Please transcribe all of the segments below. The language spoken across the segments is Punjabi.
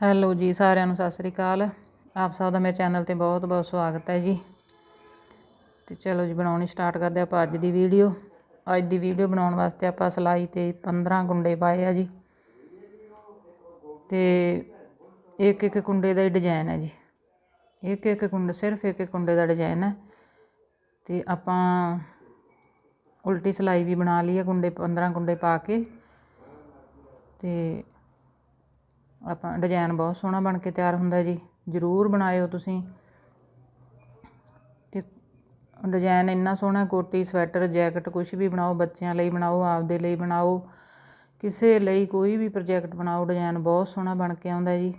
ਹੈਲੋ ਜੀ, ਸਾਰਿਆਂ ਨੂੰ ਸਤਿ ਸ੍ਰੀ ਅਕਾਲ। ਆਪ ਸਭ ਦਾ ਮੇਰੇ ਚੈਨਲ ਤੇ ਬਹੁਤ ਬਹੁਤ ਸਵਾਗਤ ਹੈ ਜੀ। ਤੇ ਚਲੋ ਜੀ, ਬਣਾਉਣੀ ਸਟਾਰਟ ਕਰਦੇ ਆਪਾਂ ਅੱਜ ਦੀ ਵੀਡੀਓ। ਅੱਜ ਦੀ ਵੀਡੀਓ ਬਣਾਉਣ ਵਾਸਤੇ ਆਪਾਂ ਸਲਾਈ ਤੇ 15 ਕੁੰਡੇ ਪਾਏ ਆ ਜੀ। ਤੇ ਇੱਕ ਇੱਕ ਕੁੰਡੇ ਦਾ ਹੀ ਡਿਜ਼ਾਈਨ ਹੈ ਜੀ। ਇੱਕ ਇੱਕ ਕੁੰਡ, ਸਿਰਫ ਇੱਕ ਇੱਕ ਕੁੰਡੇ ਦਾ ਡਿਜ਼ਾਈਨ ਹੈ। ਤੇ ਆਪਾਂ ਉਲਟੀ ਸਲਾਈ ਵੀ ਬਣਾ ਲਈ ਹੈ ਕੁੰਡੇ 15 ਕੁੰਡੇ ਪਾ ਕੇ। ਤੇ ਆਪਾਂ ਡਿਜ਼ਾਈਨ ਬਹੁਤ ਸੋਹਣਾ ਬਣ ਕੇ ਤਿਆਰ ਹੁੰਦਾ ਜੀ, ਜ਼ਰੂਰ ਬਣਾਇਓ ਤੁਸੀਂ। ਤੇ ਡਿਜ਼ਾਈਨ ਇੰਨਾ ਸੋਹਣਾ, ਕੋਟੀ, ਸਵੈਟਰ, ਜੈਕਟ ਕੁਝ ਵੀ ਬਣਾਓ, ਬੱਚਿਆਂ ਲਈ ਬਣਾਓ, ਆਪਦੇ ਲਈ ਬਣਾਓ, ਕਿਸੇ ਲਈ ਕੋਈ ਵੀ ਪ੍ਰੋਜੈਕਟ ਬਣਾਓ, ਡਿਜ਼ਾਈਨ ਬਹੁਤ ਸੋਹਣਾ ਬਣ ਕੇ ਆਉਂਦਾ ਜੀ।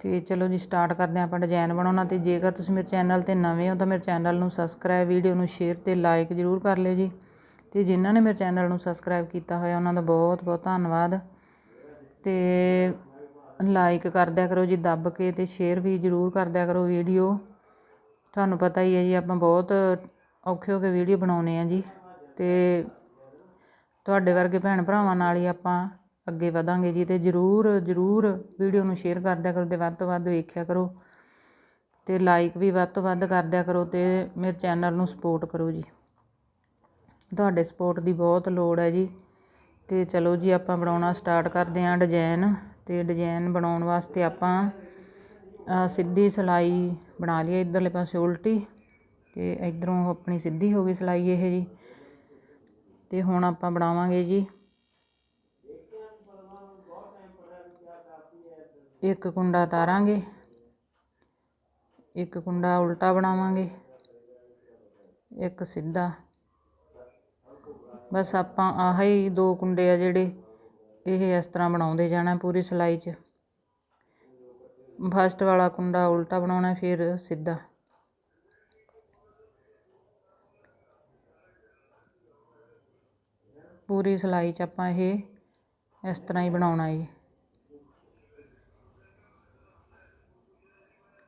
ਤੇ ਚਲੋ ਜੀ, ਸਟਾਰਟ ਕਰਦੇ ਆਪਾਂ ਡਿਜ਼ਾਈਨ ਬਣਾਉਣਾ ਤੇ ਜੇਕਰ ਤੁਸੀਂ ਮੇਰੇ ਚੈਨਲ ਤੇ ਨਵੇਂ ਹੋ ਤਾਂ ਮੇਰੇ ਚੈਨਲ ਨੂੰ ਸਬਸਕ੍ਰਾਈਬ, ਵੀਡੀਓ ਨੂੰ ਸ਼ੇਅਰ ਤੇ ਲਾਈਕ ਜ਼ਰੂਰ ਕਰ ਲਿਓ ਜੀ। ਤੇ ਜਿਨ੍ਹਾਂ ਨੇ ਮੇਰੇ ਚੈਨਲ ਨੂੰ ਸਬਸਕ੍ਰਾਈਬ ਕੀਤਾ ਹੋਇਆ, ਉਹਨਾਂ ਦਾ ਬਹੁਤ ਬਹੁਤ ਧੰਨਵਾਦ। ਅਤੇ ਲਾਈਕ ਕਰ ਦਿਆ ਕਰੋ ਜੀ, ਦੱਬ ਕੇ ਅਤੇ ਸ਼ੇਅਰ ਵੀ ਜ਼ਰੂਰ ਕਰ ਦਿਆ ਕਰੋ ਵੀਡੀਓ ਤੁਹਾਨੂੰ ਪਤਾ ਹੀ ਹੈ ਜੀ, ਆਪਾਂ ਬਹੁਤ ਔਖੇ ਹੋ ਕੇ ਵੀਡੀਓ ਬਣਾਉਂਦੇ ਹਾਂ ਜੀ। ਅਤੇ ਤੁਹਾਡੇ ਵਰਗੇ ਭੈਣ ਭਰਾਵਾਂ ਨਾਲ ਹੀ ਆਪਾਂ ਅੱਗੇ ਵਧਾਂਗੇ ਜੀ ਅਤੇ ਜ਼ਰੂਰ ਜ਼ਰੂਰ ਵੀਡੀਓ ਨੂੰ ਸ਼ੇਅਰ ਕਰ ਦਿਆ ਕਰੋ ਅਤੇ ਵੱਧ ਤੋਂ ਵੱਧ ਵੇਖਿਆ ਕਰੋ। ਅਤੇ ਲਾਈਕ ਵੀ ਵੱਧ ਤੋਂ ਵੱਧ ਕਰ ਦਿਆ ਕਰੋ ਅਤੇ ਮੇਰੇ ਚੈਨਲ ਨੂੰ ਸਪੋਰਟ ਕਰੋ ਜੀ। ਤੁਹਾਡੇ ਸਪੋਰਟ ਦੀ ਬਹੁਤ ਲੋੜ ਹੈ ਜੀ। ਤੇ ਚਲੋ ਜੀ ਆਪਾਂ ਬਣਾਉਣਾ ਸਟਾਰਟ ਕਰਦੇ ਹਾਂ ਡਿਜ਼ਾਈਨ ਤੇ ਡਿਜ਼ਾਈਨ ਬਣਾਉਣ ਵਾਸਤੇ ਆਪਾਂ ਸਿੱਧੀ ਸਲਾਈ ਬਣਾ ਲਈ ਇਧਰਲੇ ਪਾਸੇ ਉਲਟੀ ਤੇ ਇਧਰੋਂ ਆਪਣੀ ਸਿੱਧੀ ਹੋ ਗਈ ਸਲਾਈ ਇਹ ਜੀ ਤੇ ਹੁਣ ਆਪਾਂ ਬਣਾਵਾਂਗੇ ਜੀ ਇੱਕ ਕੁੰਡਾ ਤਾਰਾਂਗੇ, ਇੱਕ ਕੁੰਡਾ ਉਲਟਾ ਬਣਾਵਾਂਗੇ, ਇੱਕ ਸਿੱਧਾ ਬਸ ਆਪਾਂ ਆਹ ਹੀ ਦੋ ਕੁੰਡੇ ਆ ਜਿਹੜੇ ਇਹ ਇਸ ਤਰ੍ਹਾਂ ਬਣਾਉਂਦੇ ਜਾਣਾ ਪੂਰੀ ਸਿਲਾਈ 'ਚ। ਫਸਟ ਵਾਲਾ ਕੁੰਡਾ ਉਲਟਾ ਬਣਾਉਣਾ, ਫਿਰ ਸਿੱਧਾ। ਪੂਰੀ ਸਿਲਾਈ 'ਚ ਆਪਾਂ ਇਹ ਇਸ ਤਰ੍ਹਾਂ ਹੀ ਬਣਾਉਣਾ ਜੀ।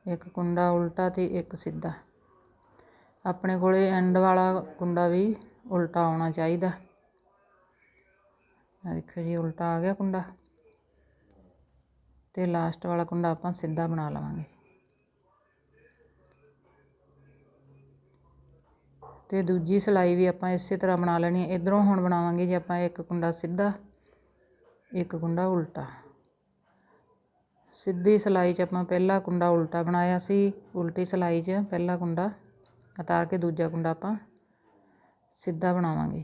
ਇੱਕ ਕੁੰਡਾ ਉਲਟਾ ਤੇ ਇੱਕ ਸਿੱਧਾ। ਆਪਣੇ ਕੋਲੇ ਐਂਡ ਵਾਲਾ ਕੁੰਡਾ ਵੀ ਉਲਟਾ ਆਉਣਾ ਚਾਹੀਦਾ। ਆ ਦੇਖੋ ਜੀ, ਉਲਟਾ ਆ ਗਿਆ ਕੁੰਡਾ। ਤੇ ਲਾਸਟ ਵਾਲਾ ਕੁੰਡਾ ਆਪਾਂ ਸਿੱਧਾ ਬਣਾ ਲਵਾਂਗੇ। ਤੇ ਦੂਜੀ ਸਲਾਈ ਵੀ ਆਪਾਂ ਇਸੇ ਤਰ੍ਹਾਂ ਬਣਾ ਲੈਣੀ ਹੈ। ਇਧਰੋਂ ਹੁਣ ਬਣਾਵਾਂਗੇ ਜੀ ਆਪਾਂ ਇੱਕ ਕੁੰਡਾ ਸਿੱਧਾ, ਇੱਕ ਕੁੰਡਾ ਉਲਟਾ। ਸਿੱਧੀ ਸਲਾਈ 'ਚ ਆਪਾਂ ਪਹਿਲਾ ਕੁੰਡਾ ਉਲਟਾ ਬਣਾਇਆ ਸੀ। ਉਲਟੀ ਸਲਾਈ 'ਚ ਪਹਿਲਾ ਕੁੰਡਾ ਉਤਾਰ ਕੇ ਦੂਜਾ ਕੁੰਡਾ ਆਪਾਂ ਸਿੱਧਾ ਬਣਾਵਾਂਗੇ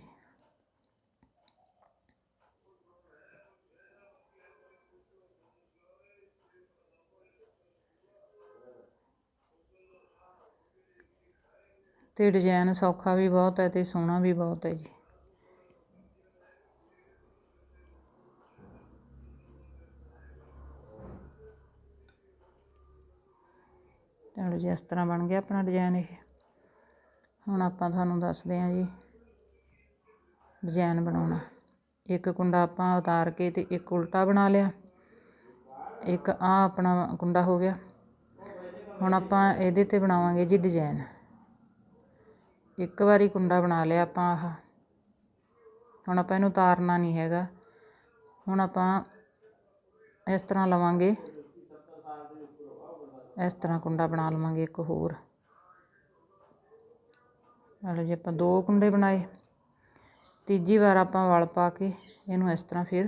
ਤੇ ਡਿਜ਼ਾਈਨ ਸੌਖਾ ਵੀ ਬਹੁਤ ਹੈ ਤੇ ਸੋਹਣਾ ਵੀ ਬਹੁਤ ਹੈ ਜੀ। ਚਲੋ ਜੀ, ਇਸ ਤਰ੍ਹਾਂ ਬਣ ਗਿਆ ਆਪਣਾ ਡਿਜ਼ਾਈਨ ਇਹ। ਹੁਣ ਆਪਾਂ ਤੁਹਾਨੂੰ ਦੱਸਦੇ ਹਾਂ ਜੀ ਡਿਜ਼ਾਈਨ ਬਣਾਉਣਾ। ਇੱਕ ਕੁੰਡਾ ਆਪਾਂ ਉਤਾਰ ਕੇ ਤੇ ਇੱਕ ਉਲਟਾ ਬਣਾ ਲਿਆ। ਇੱਕ ਆ ਆਪਣਾ ਕੁੰਡਾ ਹੋ ਗਿਆ। ਹੁਣ ਆਪਾਂ ਇਹਦੇ ਤੇ ਬਣਾਵਾਂਗੇ ਜੀ ਡਿਜ਼ਾਈਨ ਇੱਕ ਵਾਰੀ ਕੁੰਡਾ ਬਣਾ ਲਿਆ ਆਪਾਂ ਆਹ। ਹੁਣ ਆਪਾਂ ਇਹਨੂੰ ਉਤਾਰਨਾ ਨਹੀਂ ਹੈਗਾ। ਹੁਣ ਆਪਾਂ ਇਸ ਤਰ੍ਹਾਂ ਲਵਾਂਗੇ। ਇਸ ਤਰ੍ਹਾਂ ਕੁੰਡਾ ਬਣਾ ਲਵਾਂਗੇ ਇੱਕ ਹੋਰ। ਨਾਲੇ ਜੇ ਆਪਾਂ ਦੋ ਕੁੰਡੇ ਬਣਾਏ, ਤੀਜੀ ਵਾਰ ਆਪਾਂ ਵਲ ਪਾ ਕੇ ਇਹਨੂੰ ਇਸ ਤਰ੍ਹਾਂ ਫਿਰ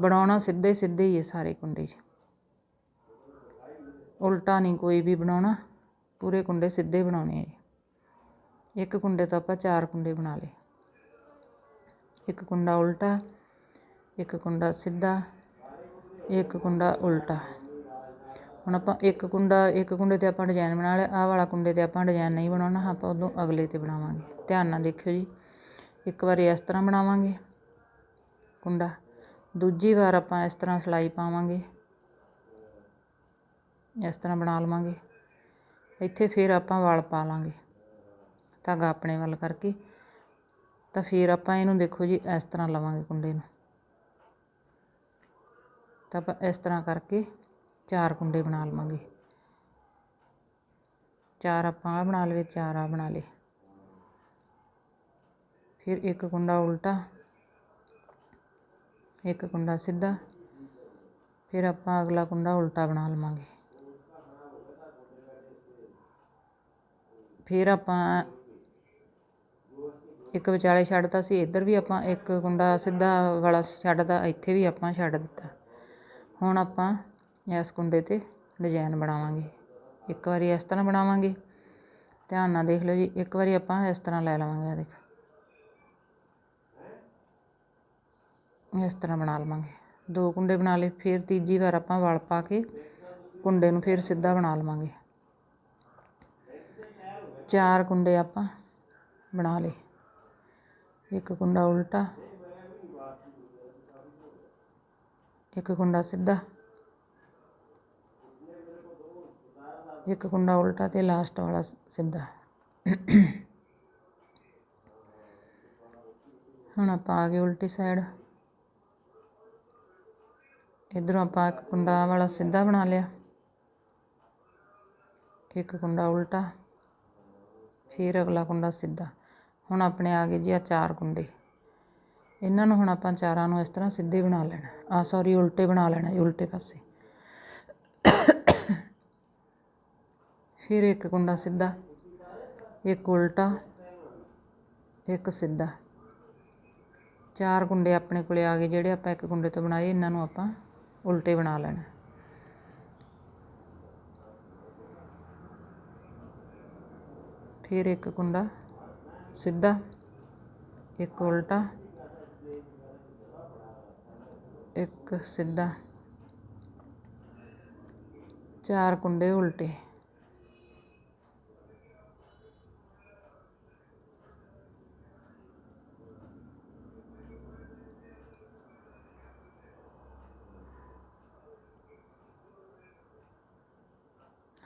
ਬਣਾਉਣਾ ਸਿੱਧੇ ਸਿੱਧੇ ਹੀ ਹੈ ਸਾਰੇ ਕੁੰਡੇ 'ਚ। ਉਲਟਾ ਨਹੀਂ ਕੋਈ ਵੀ ਬਣਾਉਣਾ, ਪੂਰੇ ਕੁੰਡੇ ਸਿੱਧੇ ਬਣਾਉਣੇ ਆ ਇੱਕ ਕੁੰਡੇ ਤੋਂ ਆਪਾਂ ਚਾਰ ਕੁੰਡੇ ਬਣਾ ਲਏ। ਇੱਕ ਕੁੰਡਾ ਉਲਟਾ, ਇੱਕ ਕੁੰਡਾ ਸਿੱਧਾ, ਇੱਕ ਕੁੰਡਾ ਉਲਟਾ। ਹੁਣ ਆਪਾਂ ਇੱਕ ਕੁੰਡਾ, ਇੱਕ ਕੁੰਡੇ ਤੇ ਆਪਾਂ ਡਿਜ਼ਾਇਨ ਬਣਾ ਲਿਆ, ਆਹ ਵਾਲਾ ਕੁੰਡੇ ਤੇ ਆਪਾਂ ਡਿਜ਼ਾਇਨ ਨਹੀਂ ਬਣਾਉਣਾ, ਆਪਾਂ ਉਦੋਂ ਅਗਲੇ ਤੇ ਬਣਾਵਾਂਗੇ। ਧਿਆਨ ਨਾਲ ਦੇਖਿਓ ਜੀ। ਇੱਕ ਵਾਰੀ ਇਸ ਤਰ੍ਹਾਂ ਬਣਾਵਾਂਗੇ ਕੁੰਡਾ, ਦੂਜੀ ਵਾਰ ਆਪਾਂ ਇਸ ਤਰ੍ਹਾਂ ਸਲਾਈ ਪਾਵਾਂਗੇ। ਇਸ ਤਰ੍ਹਾਂ ਬਣਾ ਲਵਾਂਗੇ। ਇੱਥੇ ਫਿਰ ਆਪਾਂ ਵਾਲ ਪਾ ਲਾਂਗੇ, ਧਾਗਾ ਆਪਣੇ ਵੱਲ ਕਰਕੇ। ਤਾਂ ਫਿਰ ਆਪਾਂ ਇਹਨੂੰ ਦੇਖੋ ਜੀ, ਇਸ ਤਰ੍ਹਾਂ ਲਵਾਂਗੇ ਕੁੰਡੇ ਨੂੰ। ਤਾਂ ਆਪਾਂ ਇਸ ਤਰ੍ਹਾਂ ਕਰਕੇ ਚਾਰ ਕੁੰਡੇ ਬਣਾ ਲਵਾਂਗੇ। ਚਾਰ ਆਪਾਂ ਆ ਬਣਾ ਲਵੇ ਚਾਰ ਆ ਬਣਾ ਲੇ ਫਿਰ ਇੱਕ ਕੁੰਡਾ ਉਲਟਾ, ਇੱਕ ਕੁੰਡਾ ਸਿੱਧਾ, ਫਿਰ ਆਪਾਂ ਅਗਲਾ ਕੁੰਡਾ ਉਲਟਾ ਬਣਾ ਲਵਾਂਗੇ। ਫਿਰ ਆਪਾਂ ਇੱਕ ਵਿਚਾਲੇ ਛੱਡਤਾ ਸੀ, ਇੱਧਰ ਵੀ ਆਪਾਂ ਇੱਕ ਕੁੰਡਾ ਸਿੱਧਾ ਵਾਲਾ ਛੱਡਦਾ ਇੱਥੇ ਵੀ ਆਪਾਂ ਛੱਡ ਦਿੱਤਾ। ਹੁਣ ਆਪਾਂ ਇਸ ਕੁੰਡੇ 'ਤੇ ਡਿਜ਼ਾਇਨ ਬਣਾਵਾਂਗੇ। ਇੱਕ ਵਾਰੀ ਇਸ ਤਰ੍ਹਾਂ ਬਣਾਵਾਂਗੇ। ਧਿਆਨ ਨਾਲ ਦੇਖ ਲਓ ਜੀ, ਇੱਕ ਵਾਰੀ ਆਪਾਂ ਇਸ ਤਰ੍ਹਾਂ ਲੈ ਲਵਾਂਗੇ ਆ ਦੇਖ। ਇਸ ਤਰ੍ਹਾਂ ਬਣਾ ਲਵਾਂਗੇ। ਦੋ ਕੁੰਡੇ ਬਣਾ ਲਏ, ਫਿਰ ਤੀਜੀ ਵਾਰ ਆਪਾਂ ਵਲ ਪਾ ਕੇ ਕੁੰਡੇ ਨੂੰ ਫਿਰ ਸਿੱਧਾ ਬਣਾ ਲਵਾਂਗੇ। ਚਾਰ ਕੁੰਡੇ ਆਪਾਂ ਬਣਾ ਲਏ। ਇੱਕ ਕੁੰਡਾ ਉਲਟਾ, ਇੱਕ ਕੁੰਡਾ ਸਿੱਧਾ। ਇੱਕ ਕੁੰਡਾ ਉਲਟਾ ਤੇ ਲਾਸਟ ਵਾਲਾ ਸ- ਸਿੱਧਾ। ਹੁਣ ਆਪਾਂ ਆ ਗਏ ਉਲਟੀ ਸਾਈਡ। ਇਧਰੋਂ ਆਪਾਂ ਇੱਕ ਕੁੰਡਾ ਵਾਲਾ ਸਿੱਧਾ ਬਣਾ ਲਿਆ। ਇੱਕ ਕੁੰਡਾ ਉਲਟਾ, ਫਿਰ ਅਗਲਾ ਕੁੰਡਾ ਸਿੱਧਾ। ਹੁਣ ਆਪਣੇ ਆ ਗਏ ਜੀ ਆ ਚਾਰ ਕੁੰਡੇ ਇਹਨਾਂ ਨੂੰ ਹੁਣ ਆਪਾਂ ਚਾਰਾਂ ਨੂੰ ਇਸ ਤਰ੍ਹਾਂ ਸਿੱਧੇ ਬਣਾ ਲੈਣਾ। ਆ ਸੌਰੀ ਉਲਟੇ ਬਣਾ ਲੈਣਾ ਜੀ, ਉਲਟੇ ਪਾਸੇ। ਫਿਰ ਇੱਕ ਕੁੰਡਾ ਸਿੱਧਾ, ਇੱਕ ਉਲਟਾ, ਇੱਕ ਸਿੱਧਾ। ਚਾਰ ਕੁੰਡੇ ਆਪਣੇ ਕੋਲੇ ਆ ਗਏ, ਜਿਹੜੇ ਆਪਾਂ ਇੱਕ ਕੁੰਡੇ ਤੋਂ ਬਣਾਏ, ਇਹਨਾਂ ਨੂੰ ਆਪਾਂ ਉਲਟੇ ਬਣਾ ਲੈਣਾ। ਫਿਰ ਇੱਕ ਕੁੰਡਾ ਸਿੱਧਾ, ਇੱਕ ਉਲਟਾ, ਇੱਕ ਸਿੱਧਾ। ਚਾਰ ਕੁੰਡੇ ਉਲਟੇ।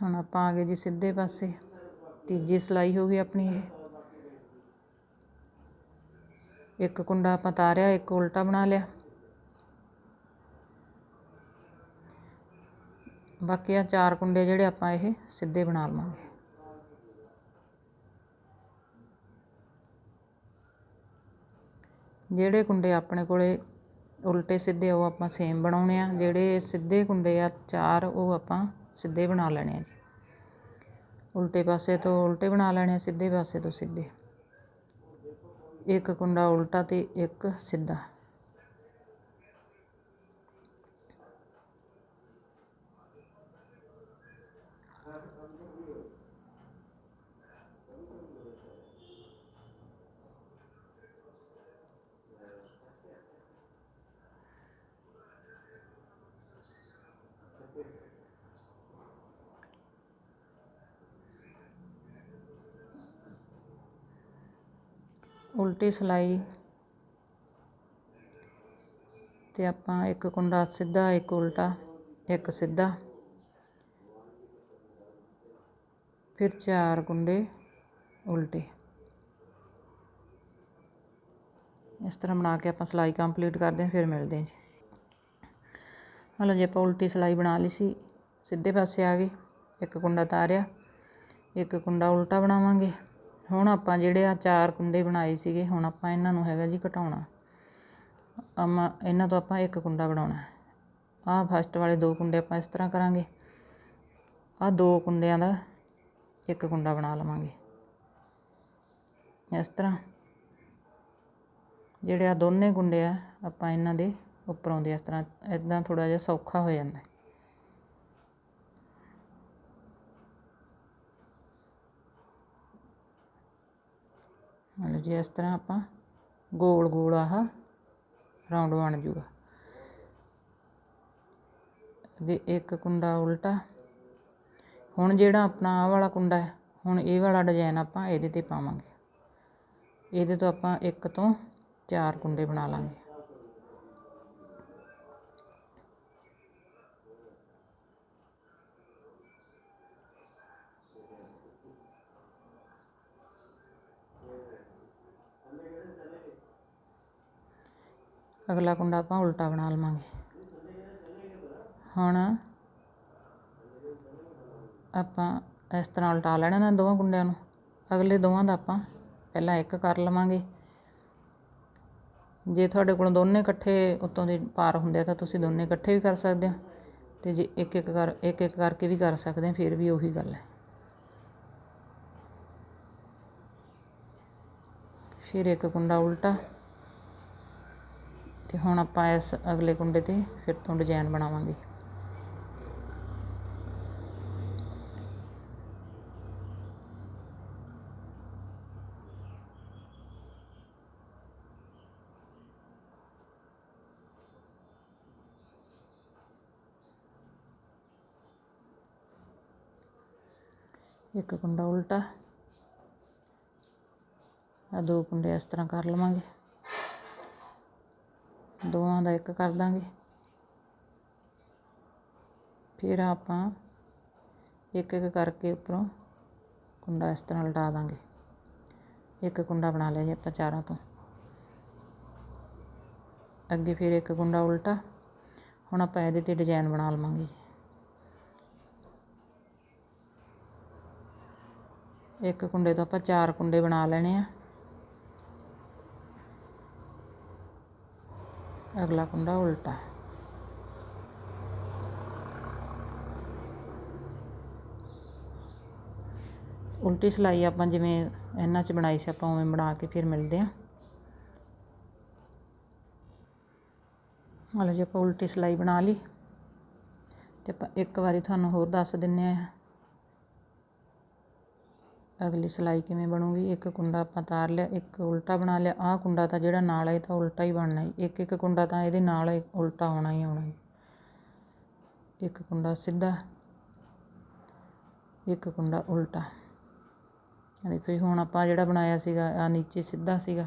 ਹੁਣ ਆਪਾਂ ਆ ਗਏ ਜੀ ਸਿੱਧੇ ਪਾਸੇ। ਤੀਜੀ ਸਲਾਈ ਹੋ ਗਈ ਆਪਣੀ ਇਹ। ਇੱਕ ਕੁੰਡਾ ਆਪਾਂ ਤਾਰਿਆ, ਇੱਕ ਉਲਟਾ ਬਣਾ ਲਿਆ। ਬਾਕੀ ਆ ਚਾਰ ਕੁੰਡੇ ਜਿਹੜੇ ਆਪਾਂ ਇਹ ਸਿੱਧੇ ਬਣਾ ਲਵਾਂਗੇ। ਜਿਹੜੇ ਕੁੰਡੇ ਆਪਣੇ ਕੋਲੇ ਉਲਟੇ ਸਿੱਧੇ ਉਹ ਆਪਾਂ ਸੇਮ ਬਣਾਉਣੇ ਆ। ਜਿਹੜੇ ਸਿੱਧੇ ਕੁੰਡੇ ਆ, ਚਾਰ ਉਹ ਆਪਾਂ ਸਿੱਧੇ ਬਣਾ ਲੈਣੇ ਆ ਜੀ। ਉਲਟੇ ਪਾਸੇ ਤੋਂ ਉਲਟੇ ਬਣਾ ਲੈਣੇ ਆ, ਸਿੱਧੇ ਪਾਸੇ ਤੋਂ ਸਿੱਧੇ। ਇੱਕ ਕੁੰਡਾ ਉਲਟਾ ਤੇ ਇੱਕ ਸਿੱਧਾ। ਉਲਟੀ ਸਿਲਾਈ। ਤੇ ਆਪਾਂ ਇੱਕ ਕੁੰਡਾ ਸਿੱਧਾ, ਇੱਕ ਉਲਟਾ, ਇੱਕ ਸਿੱਧਾ। ਫਿਰ ਚਾਰ ਕੁੰਡੇ ਉਲਟੇ। ਇਸ ਤਰ੍ਹਾਂ ਬਣਾ ਕੇ ਆਪਾਂ ਸਿਲਾਈ ਕੰਪਲੀਟ ਕਰਦੇ ਹਾਂ, ਫਿਰ ਮਿਲਦੇ ਹਾਂ ਜੀ। ਹਲੋ ਜੇ, ਆਪਾਂ ਉਲਟੀ ਸਿਲਾਈ ਬਣਾ ਲਈ ਸੀ। ਸਿੱਧੇ ਪਾਸੇ ਆ ਗਏ। ਇੱਕ ਕੁੰਡਾ ਤਾਰਿਆ, ਇੱਕ ਕੁੰਡਾ ਉਲਟਾ ਬਣਾਵਾਂਗੇ। ਹੁਣ ਆਪਾਂ ਜਿਹੜੇ ਆ ਚਾਰ ਕੁੰਡੇ ਬਣਾਏ ਸੀਗੇ, ਹੁਣ ਆਪਾਂ ਇਹਨਾਂ ਨੂੰ ਹੈਗਾ ਜੀ ਘਟਾਉਣਾ। ਅਮਾ ਇਹਨਾਂ ਤੋਂ ਆਪਾਂ ਇੱਕ ਕੁੰਡਾ ਬਣਾਉਣਾ। ਆਹ ਫਸਟ ਵਾਲੇ ਦੋ ਕੁੰਡੇ ਆਪਾਂ ਇਸ ਤਰ੍ਹਾਂ ਕਰਾਂਗੇ। ਆਹ ਦੋ ਕੁੰਡਿਆਂ ਦਾ ਇੱਕ ਕੁੰਡਾ ਬਣਾ ਲਵਾਂਗੇ। ਇਸ ਤਰ੍ਹਾਂ ਜਿਹੜੇ ਆ ਦੋਨੇ ਕੁੰਡੇ ਆ, ਆਪਾਂ ਇਹਨਾਂ ਦੇ ਉੱਪਰੋਂ ਦੇ ਇਸ ਤਰ੍ਹਾਂ ਇਦਾਂ ਥੋੜਾ ਜਿਹਾ ਸੌਖਾ ਹੋ ਜਾਂਦਾ। ਮਤਲਬ ਜੇ ਇਸ ਤਰ੍ਹਾਂ ਆਪਾਂ ਗੋਲ ਗੋਲ ਆਹ ਰਾਉਂਡ ਬਣ ਜੂਗਾ। ਦੇ ਇੱਕ ਕੁੰਡਾ ਉਲਟਾ। ਹੁਣ ਜਿਹੜਾ ਆਪਣਾ ਆਹ ਵਾਲਾ ਕੁੰਡਾ ਹੈ, ਹੁਣ ਇਹ ਵਾਲਾ ਡਿਜ਼ਾਈਨ ਆਪਾਂ ਇਹਦੇ ਤੇ ਪਾਵਾਂਗੇ। ਇਹਦੇ ਤੋਂ ਆਪਾਂ ਇੱਕ ਤੋਂ ਚਾਰ ਕੁੰਡੇ ਬਣਾ ਲਾਂਗੇ। ਅਗਲਾ ਕੁੰਡਾ ਆਪਾਂ ਉਲਟਾ ਬਣਾ ਲਵਾਂਗੇ। ਹੁਣ ਆਪਾਂ ਇਸ ਤਰ੍ਹਾਂ ਉਲਟਾ ਲੈਣਾ ਨਾ ਦੋਵਾਂ ਕੁੰਡਿਆਂ ਨੂੰ। ਅਗਲੇ ਦੋਵਾਂ ਦਾ ਆਪਾਂ ਪਹਿਲਾਂ ਇੱਕ ਕਰ ਲਵਾਂਗੇ। ਜੇ ਤੁਹਾਡੇ ਕੋਲ ਦੋਨੇ ਇਕੱਠੇ ਉੱਤੋਂ ਦੇ ਪਾਰ ਹੁੰਦੇ ਆ ਤਾਂ ਤੁਸੀਂ ਦੋਨੇ ਇਕੱਠੇ ਵੀ ਕਰ ਸਕਦੇ ਹੋ ਤੇ ਜੇ ਇੱਕ ਇੱਕ ਕਰ, ਇੱਕ ਇੱਕ ਕਰਕੇ ਵੀ ਕਰ ਸਕਦੇ ਆ ਫਿਰ ਵੀ ਉਹੀ ਗੱਲ ਹੈ। ਫਿਰ ਇੱਕ ਕੁੰਡਾ ਉਲਟਾ। ਤੇ ਹੁਣ ਆਪਾਂ ਇਸ ਅਗਲੇ ਕੁੰਡੇ ਤੇ ਫਿਰ ਤੋਂ ਡਿਜ਼ਾਈਨ ਬਣਾਵਾਂਗੇ। ਇੱਕ ਕੁੰਡਾ ਉਲਟਾ ਆ ਦੋ ਕੁੰਡੇ ਇਸ ਤਰ੍ਹਾਂ ਕਰ ਲਵਾਂਗੇ। ਦੋਵਾਂ ਦਾ ਇੱਕ ਕਰ ਦਾਂਗੇ। ਫਿਰ ਆਪਾਂ ਇੱਕ ਇੱਕ ਕਰਕੇ ਉੱਪਰੋਂ ਕੁੰਡਾ ਇਸ ਤਰ੍ਹਾਂ ਲਟਾ ਦਾਂਗੇ। ਇੱਕ ਕੁੰਡਾ ਬਣਾ ਲਿਆ ਜੀ ਆਪਾਂ ਚਾਰਾਂ ਤੋਂ। ਅੱਗੇ ਫਿਰ ਇੱਕ ਕੁੰਡਾ ਉਲਟਾ। ਹੁਣ ਆਪਾਂ ਇਹਦੇ ਤੇ ਡਿਜ਼ਾਈਨ ਬਣਾ ਲਵਾਂਗੇ ਜੀ। ਇੱਕ ਕੁੰਡੇ ਤੋਂ ਆਪਾਂ ਚਾਰ ਕੁੰਡੇ ਬਣਾ ਲੈਣੇ ਆ। ਅਗਲਾ ਕੁੰਡਾ ਉਲਟਾ ਉਲਟੀ ਸਲਾਈ ਆਪਾਂ ਜਿਵੇਂ ਇਹਨਾਂ 'ਚ ਬਣਾਈ ਸੀ ਆਪਾਂ ਉਵੇਂ ਬਣਾ ਕੇ ਫਿਰ ਮਿਲਦੇ ਹਾਂ ਹਾਲੇ ਜੇ ਆਪਾਂ ਉਲਟੀ ਸਲਾਈ ਬਣਾ ਲਈ ਤੇ ਆਪਾਂ ਇੱਕ ਵਾਰੀ ਤੁਹਾਨੂੰ ਹੋਰ ਦੱਸ ਦਿੰਨੇ ਆ ਅਗਲੀ ਸਿਲਾਈ ਕਿਵੇਂ ਬਣੂਗੀ? ਇੱਕ ਕੁੰਡਾ ਆਪਾਂ ਤਾਰ ਲਿਆ, ਇੱਕ ਉਲਟਾ ਬਣਾ ਲਿਆ। ਆਹ ਕੁੰਡਾ ਤਾਂ ਜਿਹੜਾ ਨਾਲ ਹੈ ਤਾਂ ਉਲਟਾ ਹੀ ਬਣਨਾ ਹੈ ਇੱਕ ਇੱਕ ਕੁੰਡਾ ਤਾਂ ਇਹਦੇ ਨਾਲ ਉਲਟਾ ਆਉਣਾ ਹੀ ਆਉਣਾ ਇੱਕ ਕੁੰਡਾ ਸਿੱਧਾ, ਇੱਕ ਕੁੰਡਾ ਉਲਟਾ। ਦੇਖੋ ਜੀ, ਹੁਣ ਆਪਾਂ ਜਿਹੜਾ ਬਣਾਇਆ ਸੀਗਾ ਆ ਨੀਚੇ ਸਿੱਧਾ ਸੀਗਾ।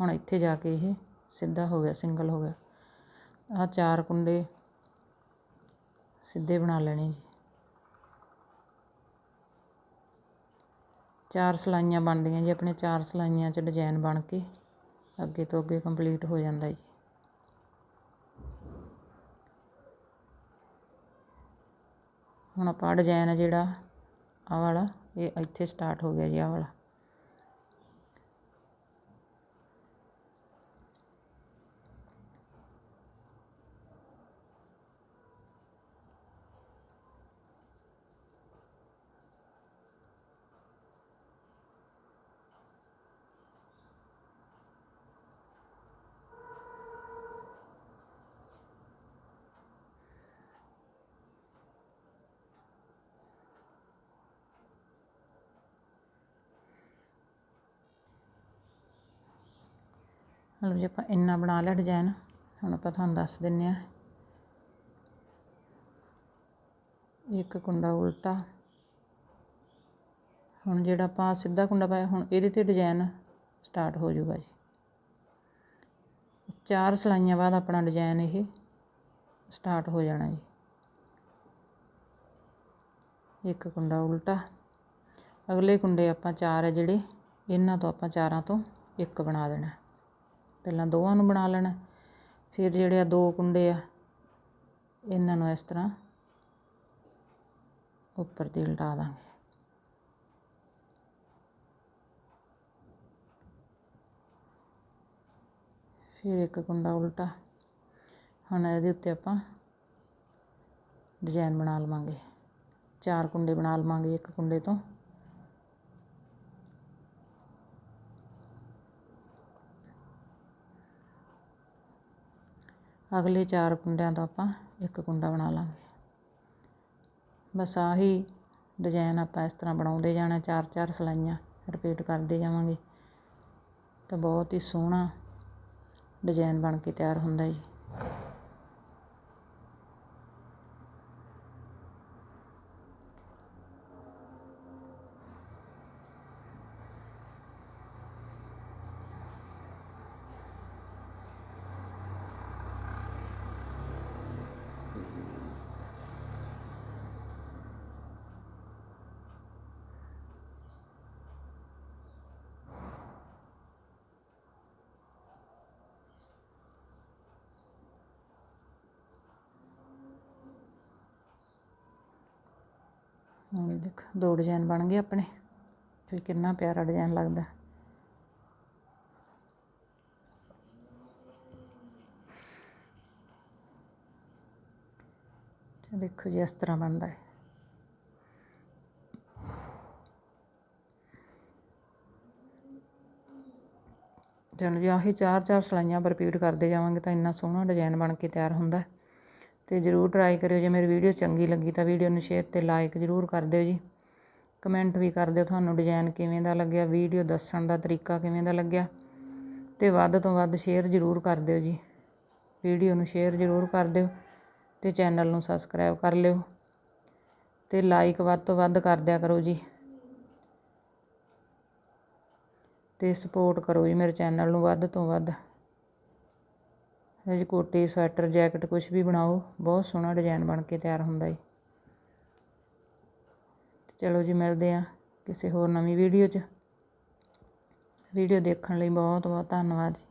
ਹੁਣ ਇੱਥੇ ਜਾ ਕੇ ਇਹ ਸਿੱਧਾ ਹੋ ਗਿਆ, ਸਿੰਗਲ ਹੋ ਗਿਆ। ਆ ਚਾਰ ਕੁੰਡੇ ਸਿੱਧੇ ਬਣਾ ਲੈਣੇ ਜੀ। ਚਾਰ ਸਲਾਈਆਂ ਬਣਦੀਆਂ ਜੀ, ਆਪਣੇ ਚਾਰ ਸਲਾਈਆਂ 'ਚ ਡਿਜ਼ਾਈਨ ਬਣ ਕੇ ਅੱਗੇ ਤੋਂ ਅੱਗੇ ਕੰਪਲੀਟ ਹੋ ਜਾਂਦਾ ਜੀ। ਹੁਣ ਆਪਾਂ ਡਿਜ਼ਾਈਨ ਆ ਜਿਹੜਾ ਆ ਵਾਲਾ, ਇਹ ਇੱਥੇ ਸਟਾਰਟ ਹੋ ਗਿਆ ਜੀ ਆ ਵਾਲਾ। ਮਤਲਬ ਜੇ ਆਪਾਂ ਇੰਨਾ ਬਣਾ ਲਿਆ ਡਿਜ਼ਾਈਨ ਹੁਣ ਆਪਾਂ ਤੁਹਾਨੂੰ ਦੱਸ ਦਿੰਨੇ ਆ ਇੱਕ ਕੁੰਡਾ ਉਲਟਾ। ਹੁਣ ਜਿਹੜਾ ਆਪਾਂ ਸਿੱਧਾ ਕੁੰਡਾ ਪਾਇਆ, ਹੁਣ ਇਹਦੇ ਤੇ ਡਿਜ਼ਾਈਨ ਸਟਾਰਟ ਹੋ ਜਾਊਗਾ ਜੀ। ਚਾਰ ਸਲਾਈਆਂ ਬਾਅਦ ਆਪਣਾ ਡਿਜ਼ਾਈਨ ਇਹ ਸਟਾਰਟ ਹੋ ਜਾਣਾ ਜੀ। ਇੱਕ ਕੁੰਡਾ ਉਲਟਾ। ਅਗਲੇ ਕੁੰਡੇ ਆਪਾਂ ਚਾਰ ਹੈ ਜਿਹੜੇ, ਇਹਨਾਂ ਤੋਂ ਆਪਾਂ ਚਾਰਾਂ ਤੋਂ ਇੱਕ ਬਣਾ ਦੇਣਾ। ਪਹਿਲਾਂ ਦੋਵਾਂ ਨੂੰ ਬਣਾ ਲੈਣਾ, ਫਿਰ ਜਿਹੜੇ ਆ ਦੋ ਕੁੰਡੇ ਆ, ਇਹਨਾਂ ਨੂੰ ਇਸ ਤਰ੍ਹਾਂ ਉੱਪਰ ਦੀ ਲਟਾ ਦਾਂਗੇ। ਫਿਰ ਇੱਕ ਕੁੰਡਾ ਉਲਟਾ, ਹੁਣ ਇਹਦੇ ਉੱਤੇ ਆਪਾਂ ਡਿਜ਼ਾਈਨ ਬਣਾ ਲਵਾਂਗੇ। ਚਾਰ ਕੁੰਡੇ ਬਣਾ ਲਵਾਂਗੇ ਇੱਕ ਕੁੰਡੇ ਤੋਂ। ਅਗਲੇ ਚਾਰ ਕੁੰਡਿਆਂ ਤੋਂ ਆਪਾਂ ਇੱਕ ਕੁੰਡਾ ਬਣਾ ਲਾਂਗੇ। ਬਸ ਆਹੀ ਡਿਜ਼ਾਈਨ ਆਪਾਂ ਇਸ ਤਰ੍ਹਾਂ ਬਣਾਉਂਦੇ ਜਾਣਾ, ਚਾਰ ਚਾਰ ਸਲਾਈਆਂ ਰਿਪੀਟ ਕਰਦੇ ਜਾਵਾਂਗੇ। ਤਾਂ ਬਹੁਤ ਹੀ ਸੋਹਣਾ ਡਿਜ਼ਾਈਨ ਬਣ ਕੇ ਤਿਆਰ ਹੁੰਦਾ ਜੀ। ਹੁਣ ਇਹ ਦੇਖ, ਦੋ ਡਿਜ਼ਾਈਨ ਬਣ ਗਏ ਆਪਣੇ। ਫਿਰ ਕਿੰਨਾ ਪਿਆਰਾ ਡਿਜ਼ਾਈਨ ਲੱਗਦਾ। ਦੇਖੋ ਜੀ, ਇਸ ਤਰ੍ਹਾਂ ਬਣਦਾ ਹੈ। ਚਲੋ ਜੀ, ਆਹੀ ਚਾਰ ਚਾਰ ਸਲਾਈਆਂ ਰਿਪੀਟ ਕਰਦੇ ਜਾਵਾਂਗੇ ਤਾਂ ਇੰਨਾ ਸੋਹਣਾ ਡਿਜ਼ਾਈਨ ਬਣ ਕੇ ਤਿਆਰ ਹੁੰਦਾ ਹੈ। ਅਤੇ ਜਰੂਰ ਟਰਾਈ ਕਰਿਓ, ਜੇ ਮੇਰੀ ਵੀਡੀਓ ਚੰਗੀ ਲੱਗੀ ਤਾਂ ਵੀਡੀਓ ਨੂੰ ਸ਼ੇਅਰ ਅਤੇ ਲਾਈਕ ਜਰੂਰ ਕਰ ਦਿਓ ਜੀ। ਕਮੈਂਟ ਵੀ ਕਰ ਦਿਓ ਤੁਹਾਨੂੰ ਡਿਜ਼ਾਈਨ ਕਿਵੇਂ ਦਾ ਲੱਗਿਆ ਵੀਡੀਓ ਦੱਸਣ ਦਾ ਤਰੀਕਾ ਕਿਵੇਂ ਦਾ ਲੱਗਿਆ ਅਤੇ ਵੱਧ ਤੋਂ ਵੱਧ ਸ਼ੇਅਰ ਜਰੂਰ ਕਰ ਦਿਓ ਜੀ। ਵੀਡੀਓ ਨੂੰ ਸ਼ੇਅਰ ਜਰੂਰ ਕਰ ਦਿਓ ਅਤੇ ਚੈਨਲ ਨੂੰ ਸਬਸਕ੍ਰਾਈਬ ਕਰ ਲਿਓ ਅਤੇ ਲਾਈਕ ਵੱਧ ਤੋਂ ਵੱਧ ਕਰ ਦਿਆ ਕਰੋ ਜੀ। ਅਤੇ ਸਪੋਰਟ ਕਰੋ ਜੀ ਮੇਰੇ ਚੈਨਲ ਨੂੰ ਵੱਧ ਤੋਂ ਵੱਧ। ਕੋਟੀ, ਸਵੈਟਰ, ਜੈਕਟ ਕੁਛ ਵੀ ਬਣਾਓ, ਬਹੁਤ ਸੋਹਣਾ ਡਿਜ਼ਾਈਨ ਬਣ ਕੇ ਤਿਆਰ ਹੁੰਦਾ ਜੀ ਚਲੋ ਜੀ ਮਿਲਦੇ ਆ ਕਿਸੇ ਹੋਰ ਨਵੀਂ ਵੀਡੀਓ 'ਚ। ਵੀਡੀਓ ਦੇਖਣ ਲਈ ਬਹੁਤ ਬਹੁਤ ਧੰਨਵਾਦ ਜੀ।